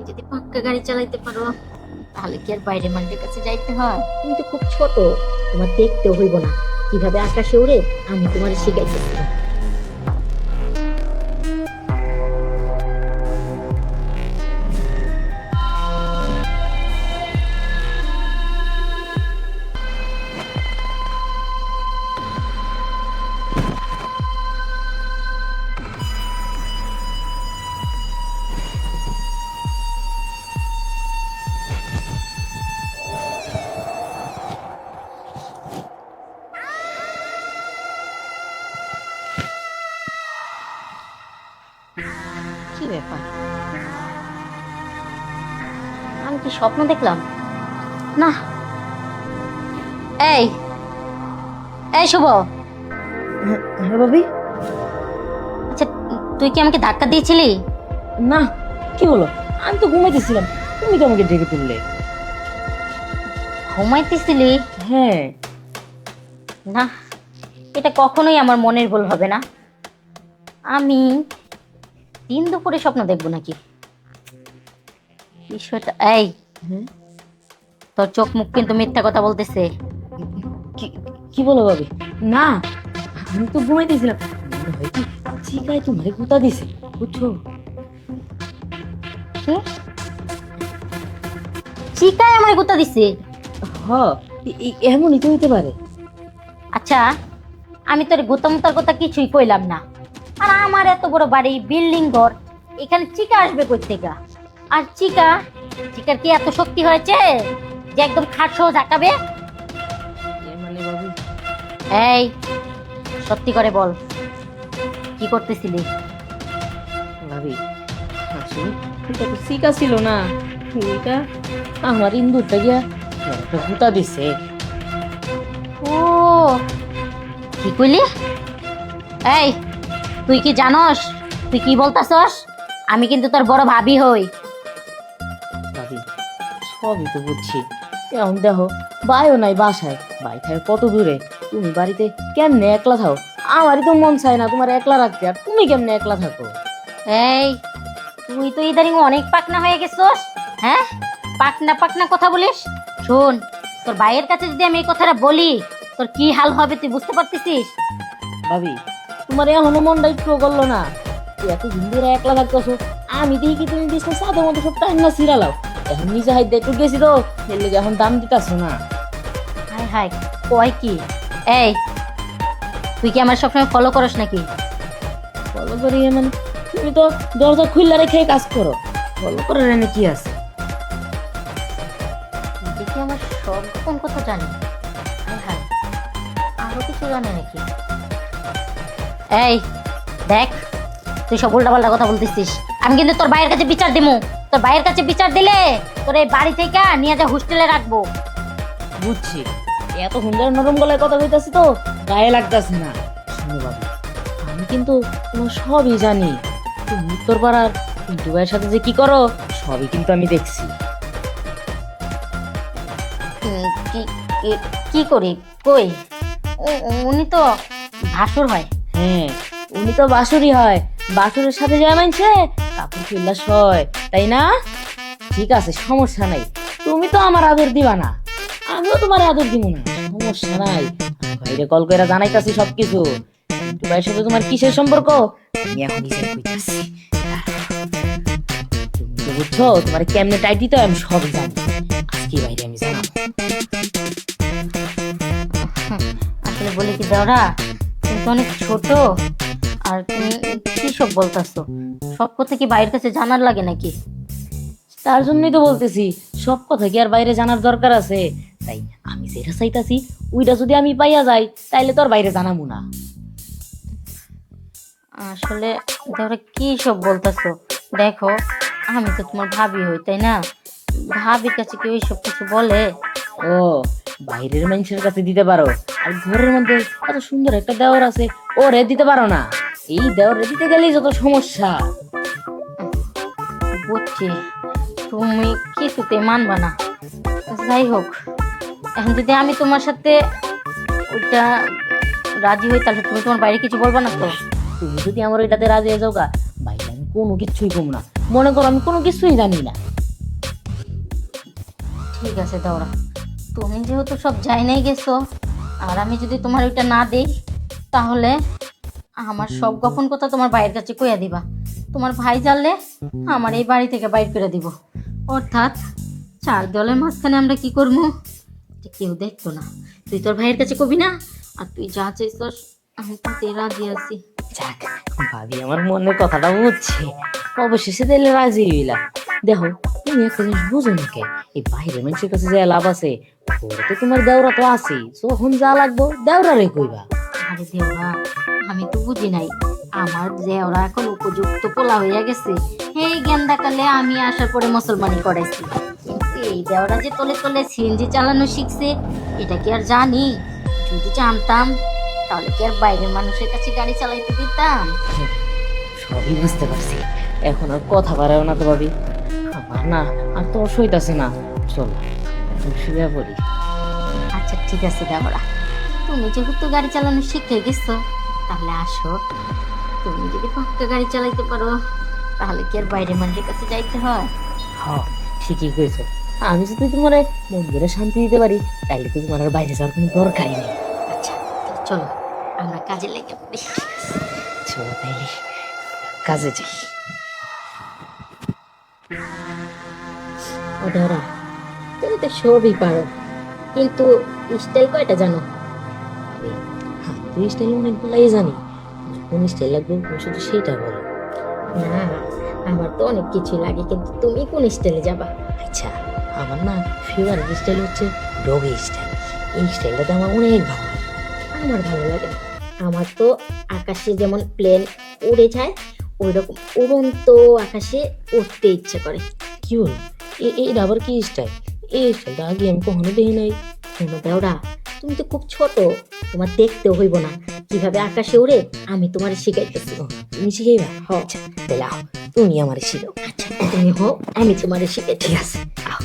তুমি যদি পাক্কা গাড়ি চালাইতে পারো, তাহলে কি আর বাইরে মানুষের কাছে যাইতে হয়? তুমি তো খুব ছোট, তোমার দেখতেও হইব না। কীভাবে আকাশে উড়ে আমি তোমার শিখাইতেছি। কি ব্যাপার? আমি কি স্বপ্ন দেখলাম? না। এই এই শুভ। হ্যাঁ ভাবি? আচ্ছা তুই কি আমাকে ধাক্কা দিয়েছিলি? না কি বলো আমি তো ঘুমাইতেছিলাম। তুমি তো আমাকে ডেকে তুললে। ঘুমাইতেছিলি? হ্যাঁ। না এটা কখনোই আমার মনের ভুল হবে না। আমি দিন দুপুরে স্বপ্ন দেখব নাকি? বিষয়টা এই! তোর চোখ মুখ কিন্তু মিথ্যা কথা বলতেছে। কি বলো ভাবি? না। আমি তো ঘুমাইতেছিলাম। মনে হয় কি চিকায় তোমার গুতা দিছে বুঝছ? কি? চিকায় আমার গুতা দিছে? হ এমনই তো হইতে পারে। আচ্ছা আমি তোর গোতামতার কথা কিছুই কইলাম না। আর আমার এত বড় বাড়ি বিল্ডিং ঘর এখানে চিকা আসবে কই থেকে আর চিকা চিকার কি এত শক্তি হয়েছে যে একদম খাট সহ ঝাঁকাবে মানে এই সত্যি করে বল কি করতেছিলি? ভাবি এটা তো চিকা ছিল না। এটা আমার ইন্দুরটা গিয়া একটা গুতা দিছে। ও কি কইলি? এই তুই কি জানস? তুই কি বলতাছস? আমি কিন্তু তোর বড় ভাবি হই। ভাবি? সবই তো বুঝছি। এখন দেখো বাইও নাই বাসায়। বাই থাকে কত দূরে? তুমি বাড়িতে কেমনে একলা থাও? আমারই তো মন চায় না তোমার একলা রাখতে। আর তুমি কেমনে একলা থাকো? এই তুই তো ইদানিং অনেক পাকনা হয়ে গেছস হ্যাঁ? পাকনা পাকনা কথা বলিস? শোন তোর ভাইয়ের কাছে যদি আমি এই কথাটা বলি তোর কি হাল হবে তুই বুঝতে পারতেছিস? ভাবি তোমার এখনও মনটা একটু করল না। তুই এত হিন্দুরা একলা থাকতেছো আমি দেখি কি তুমি বিষ্ণু সাদের মতো সব টাইম না সিরালাও এখন নিজে হাইতে একটু গেছি তো এর লেগে এখন দাম দিতাছো না। হাই হাই কয় কি? এই তুই কি আমার সবসময় ফলো করস নাকি? ফলো করি মানে তুমি তো দরজা খুললা রেখে কাজ করো। ফলো করে রেনে কি আছে? দেখি আমার সব কোন কথা জানি। হাই হাই আরও কিছু জানে নাকি? এই দেখ তুই সব উল্টাপাল্টা কথা বলতেছিস। আমি কিন্তু তোর ভাইয়ের কাছে বিচার দিমু। তোর ভাইয়ের কাছে বিচার দিলে তোর এই বাড়ি থেকে নিয়ে যা হোস্টেলে রাখব। বুঝছি। এত সুন্দর নরম গলায় কথা কইতাছি তো গায়ে লাগতাছে না। শুনো বাবু আমি কিন্তু তোমার সবই জানি। তুমি উত্তর পাড়ার পিন্টু সাথে যে কি করো সবই কিন্তু আমি দেখছি। কি কি- করি? কই? উনি তো ভাসুর হ্যাঁ। উনি তো বাসুরি হয়। বাসুরের সাথে যা মানছে কাপড় খুললা সয়, তাই না? ঠিক আছে, সমস্যা নাই। তুমি তো আমার আদর দিবা না। আমিও তোমার আদর দিব না। সমস্যা নাই। ভাইরে কল করে জানাইতাছি সবকিছু। ভাইয়ের সাথে তোমার কিসের সম্পর্ক? আমি এখন নিজে কইতাছি। তুমি বুঝছ, তোমার কেমনে টাইট দিতে আমি সব জানি। আজকে বাইরে আমি জানাব। আসলে বলি কি দেওরা? তুমি তো অনেক ছোট। আর তুমি কি সব বলতাছো। সব কথা কি বাইরের কাছে জানার লাগে নাকি? তার জন্যই তো বলতেছি, সব কথা কি আর বাইরে জানার দরকার আছে? তাই আমি যেটা চাইতাছি, ওইটা যদি আমি পাইয়া যাই, তাইলে তোর বাইরে জানাব না। আসলে দেওরা কি সব বলতাছো, দেখো, আমি তো তোমার ভাবি হই, তাই না? ভাবির কাছে কেউ সব কিছু বলে? ও, বাইরের মানুষের কাছে দিতে পারো, আর ঘরের মধ্যে এত সুন্দর একটা দেওয়ার আছে ও রে দিতে পারো না। এই দেওয়ারে দিতে গেলেই যত সমস্যা। বুঝছি। তুমি কিছুতে মানবা না। যাই হোক এখন যদি আমি তোমার সাথে ওইটা রাজি হই তাহলে তুমি তোমার বাইরে কিছু বলবা না তো? তুমি যদি আমার ওইটাতে রাজি হয়ে যাও গা বাইরে আমি কোনো কিছুই কম না। মনে করো আমি কোনো কিছুই জানি না। ঠিক আছে দাওরা। তুমি যেহেতু সব যাই নাই গেছো আর আমি যদি তোমার ওইটা না দিই তাহলে আমার সব গোপন কথা তোমার ভাইয়ের কাছে কইয়া দিবা। তোমার ভাই জানলে আমার এই বাড়ি থেকে বাইর করে দিব। অর্থাৎ চার দলের মাঝখানে আমরা কি করব? কেউ দেখতো না। তুই তোর ভাইয়ের কাছে কবি না? আর তুই যা চাইছস আমি তাতে রাজি আছি। যাক, ভাবি আমার মনের কথাটা বুঝছে। অবশেষে তাহলে রাজি হইলা। দেখো, তুমি একটা জিনিস বুঝো না কে? এই বাইরে মানুষের কাছে যে লাভ আছে, ওরা তো তোমার দেওরা তো আছে যখন যা লাগবো দেওরা রে কইবা। আরে দেওরা আমি তো বুঝি নাই। আমার যে ওরা এখন উপযুক্ত পোলা হইয়া গেছে এই গেন্দা কালে আমি আসার পরে মুসলমানি করাইছি। কিন্তু এই দেওরা যে তলে তলে সিএনজি চালানো শিখছে এটা কি আর জানি? যদি জানতাম তাহলে কি আর বাইরের মানুষের কাছে গাড়ি চালাইতে দিতাম? সবই বুঝতে পারছি। এখন আর কথা বাড়াও না তো ভাবি। আমার না আর তো অসুবিধা আছে না। চল এখন শুয়ে পড়ি। আচ্ছা ঠিক আছে দেওরা। তুমি যেহেতু গাড়ি চালানো শিখে গেছো তাহলে আসো। তুমি যদি পাক্কা গাড়ি চালাইতে পারো তাহলে কি আর বাইরের মানুষের কাছে যাইতে হয়? হ ঠিকই কইছো। আমি যদি তোমার মন্দিরে শান্তি দিতে পারি তাইলে তো তোমার আর বাইরে যাওয়ার কোনো দরকারই নেই। আচ্ছা চলো আমরা কাজে লেগে পড়ি। চলো তাইলে কাজে যাই। ওধরা তুমি তো সবই পারো কিন্তু স্টাইল কয়টা জানো? হ্যাঁ স্টাইল অনেকগুলাই জানি। কোন স্টাইল লাগবে শুধু সেইটা বলো। না আমার তো অনেক কিছু লাগে কিন্তু তুমি কোন স্টাইলে যাবা? আচ্ছা আমার না ফেভারিট স্টাইল হচ্ছে ডগি স্টাইল এই স্টাইলটা আমার অনেক ভালো লাগে। আমার ভালো লাগে আমার তো আকাশে যেমন প্লেন উড়ে যায় ওই রকম উড়ন্ত আকাশে উঠতে ইচ্ছে করে। কি বল এ- এইটা আবার কি স্টাইল এই স্টাইলটা আগে আমি কখনো দেখি নাই। শোনো দেওরা তুমি তো খুব ছোট তোমার দেখতেও হইব না। কীভাবে আকাশে ওড়ে আমি তোমার শিখাইতেছি। তুমি শিখে হ আচ্ছা তাহলে আও, তুমি আমার শিখাও। আচ্ছা। তুমি হো আমি তোমার শিখাই। ঠিক আছে আও।